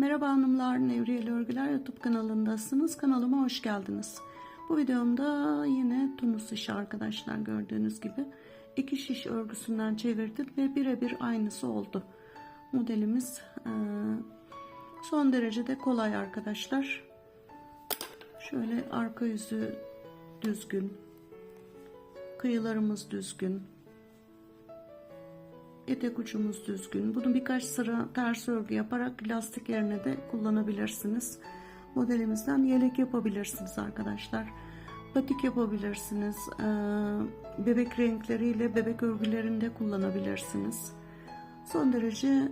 Merhaba hanımlar, Nevriyeli Örgüler YouTube kanalındasınız. Kanalıma hoş geldiniz. Bu videomda yine tunus işi arkadaşlar gördüğünüz gibi. iki şiş örgüsünden çevirdim ve birebir aynısı oldu. Modelimiz e, son derece de kolay arkadaşlar. Şöyle arka yüzü düzgün. Kıyılarımız düzgün. Etek ucumuz düzgün. Bunu birkaç sıra ters örgü yaparak lastik yerine de kullanabilirsiniz. Modelimizden yelek yapabilirsiniz arkadaşlar. Patik yapabilirsiniz. Ee, Bebek renkleriyle bebek örgülerinde kullanabilirsiniz. Son derece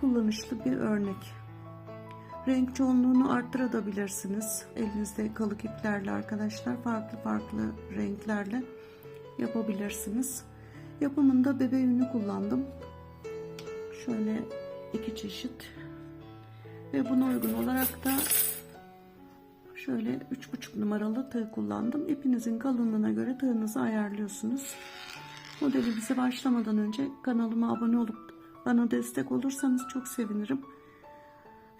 kullanışlı bir örnek. Renk çoğunluğunu arttırabilirsiniz. Elinizde kalık iplerle arkadaşlar farklı farklı renklerle yapabilirsiniz. Yapımında bebe yünü kullandım. Şöyle iki çeşit. Ve buna uygun olarak da şöyle üç buçuk numaralı tığ kullandım. İpinizin kalınlığına göre tığınızı ayarlıyorsunuz. Modelimize başlamadan önce kanalıma abone olup bana destek olursanız çok sevinirim.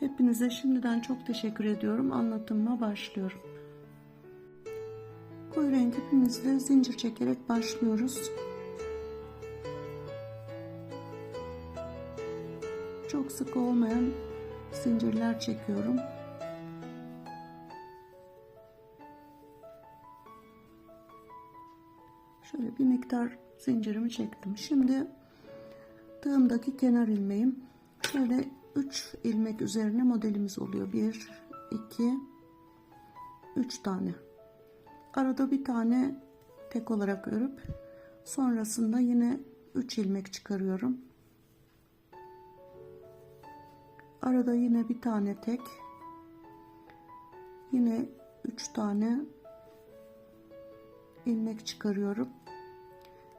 Hepinize şimdiden çok teşekkür ediyorum. Anlatımıma başlıyorum. Koyu renk ipimizle zincir çekerek başlıyoruz. Çok sık olmayan zincirler çekiyorum. Şöyle bir miktar zincirimi çektim. Şimdi tığımdaki kenar ilmeğim şöyle 3 ilmek üzerine modelimiz oluyor. 1 2 3 tane. Arada bir tane tek olarak örüp sonrasında yine 3 ilmek çıkarıyorum. Arada yine bir tane tek. Yine 3 tane ilmek çıkarıyorum.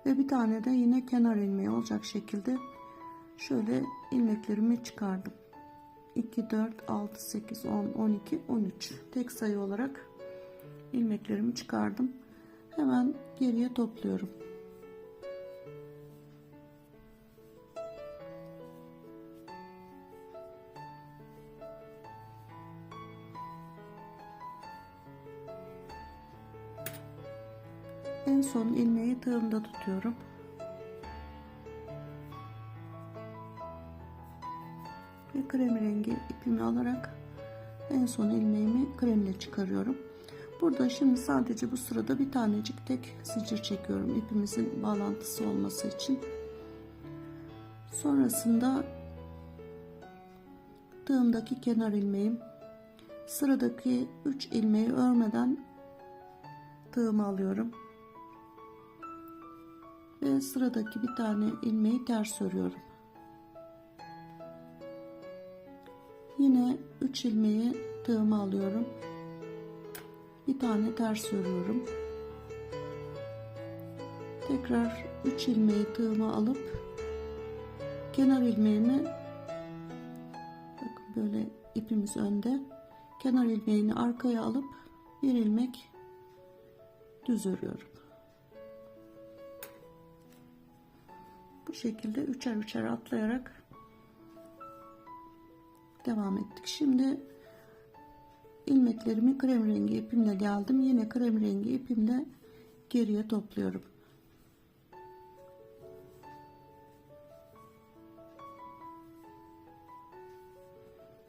Ve bir tane de yine kenar ilmeği olacak şekilde şöyle ilmeklerimi çıkardım. 2 4 6 8 10 12 13 tek sayı olarak ilmeklerimi çıkardım. Hemen geriye topluyorum. En son ilmeği tığımda tutuyorum. Ve krem rengi ipimi alarak en son ilmeğimi kremle çıkarıyorum. Burada şimdi sadece bu sırada bir tanecik tek zincir çekiyorum ipimizin bağlantısı olması için. Sonrasında tığımdaki kenar ilmeğim sıradaki 3 ilmeği örmeden tığımı alıyorum ve sıradaki bir tane ilmeği ters örüyorum. Yine 3 ilmeği tığıma alıyorum. Bir tane ters örüyorum. Tekrar 3 ilmeği tığıma alıp kenar ilmeğimi bakın böyle ipimiz önde. Kenar ilmeğini arkaya alıp bir ilmek düz örüyorum. Bu şekilde üçer üçer atlayarak devam ettik. Şimdi ilmeklerimi krem rengi ipimle geldim. Yine krem rengi ipimle geriye topluyorum.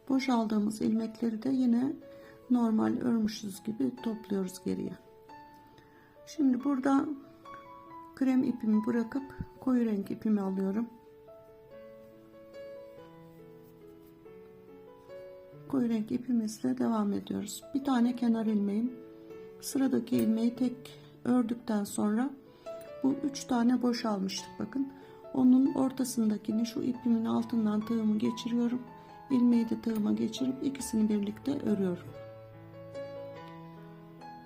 Boşaldığımız ilmekleri de yine normal örmüşüz gibi topluyoruz geriye. Şimdi burada krem ipimi bırakıp koyu renk ipimi alıyorum. Koyu renk ipimizle devam ediyoruz. Bir tane kenar ilmeğim. Sıradaki ilmeği tek ördükten sonra bu üç tane boş almıştık bakın. Onun ortasındakini şu ipimin altından tığımı geçiriyorum. İlmeği de tığıma geçirip ikisini birlikte örüyorum.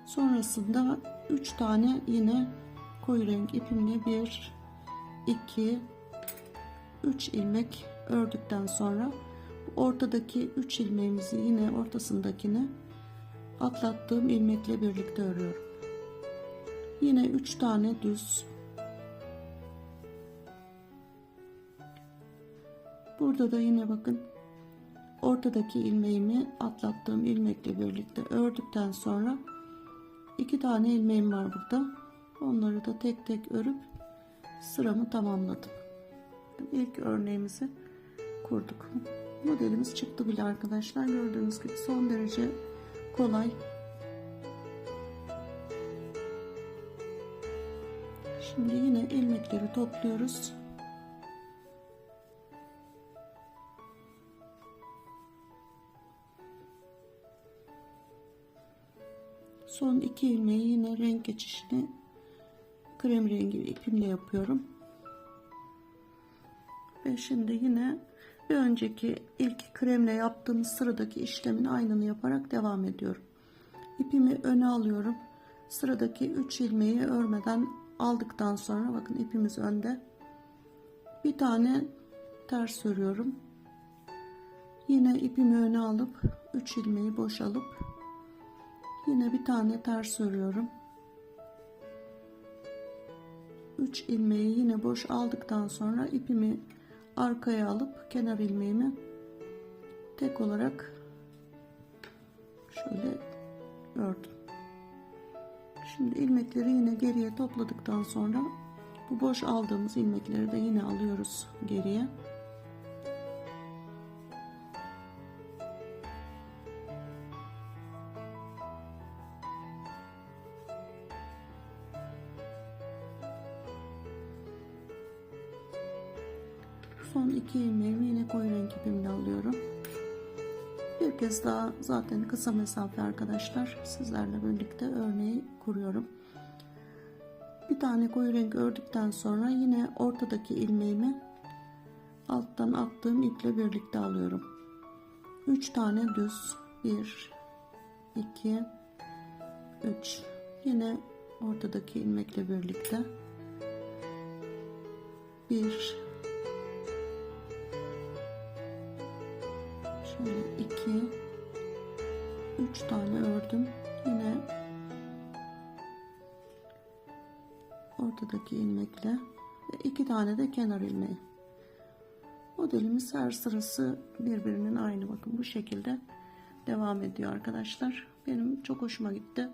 Sonrasında 3 tane yine koyu renk ipimle 1 2 3 ilmek ördükten sonra ortadaki 3 ilmeğimizi yine ortasındakini atlattığım ilmekle birlikte örüyorum. Yine 3 tane düz. Burada da yine bakın orta ortadaki ilmeğimi atlattığım ilmekle birlikte ördükten sonra iki tane ilmeğim var burada. Onları da tek tek örüp sıramı tamamladım. İlk örneğimizi kurduk. Modelimiz çıktı bile arkadaşlar. Gördüğünüz gibi son derece kolay. Şimdi yine ilmekleri topluyoruz. Son iki ilmeği yine renk geçişini krem rengi ipimle yapıyorum. Ve şimdi yine bir önceki ilk kremle yaptığımız sıradaki işlemin aynını yaparak devam ediyorum. İpimi öne alıyorum. Sıradaki 3 ilmeği örmeden aldıktan sonra bakın ipimiz önde. Bir tane ters örüyorum. Yine ipimi öne alıp 3 ilmeği boşalıp yine bir tane ters örüyorum. 3 ilmeği yine boş aldıktan sonra ipimi arkaya alıp kenar ilmeğimi tek olarak şöyle ördüm. Şimdi ilmekleri yine geriye topladıktan sonra bu boş aldığımız ilmekleri de yine alıyoruz geriye. Son iki ilmeğimi yine koyu renk ipimle alıyorum. Bir kez daha zaten kısa mesafe arkadaşlar sizlerle birlikte örneği kuruyorum. Bir tane koyu renk ördükten sonra yine ortadaki ilmeğimi alttan attığım iple birlikte alıyorum. 3 tane düz 1 2 3 yine ortadaki ilmekle birlikte 1 2 3 tane ördüm. Yine ortadaki ilmekle ve iki tane de kenar ilmeği. Modelimiz her sırası birbirinin aynı. Bakın bu şekilde devam ediyor arkadaşlar. Benim çok hoşuma gitti.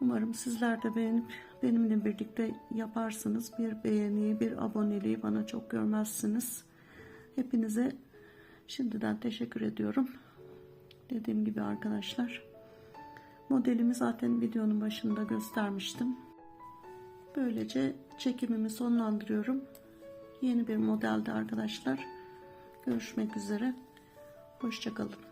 Umarım sizler de beğenip benimle birlikte yaparsınız. Bir beğeniyi bir aboneliği bana çok görmezsiniz. Hepinize Şimdiden teşekkür ediyorum. Dediğim gibi arkadaşlar. Modelimi zaten videonun başında göstermiştim. Böylece çekimimi sonlandırıyorum. Yeni bir modelde arkadaşlar. Görüşmek üzere. Hoşçakalın.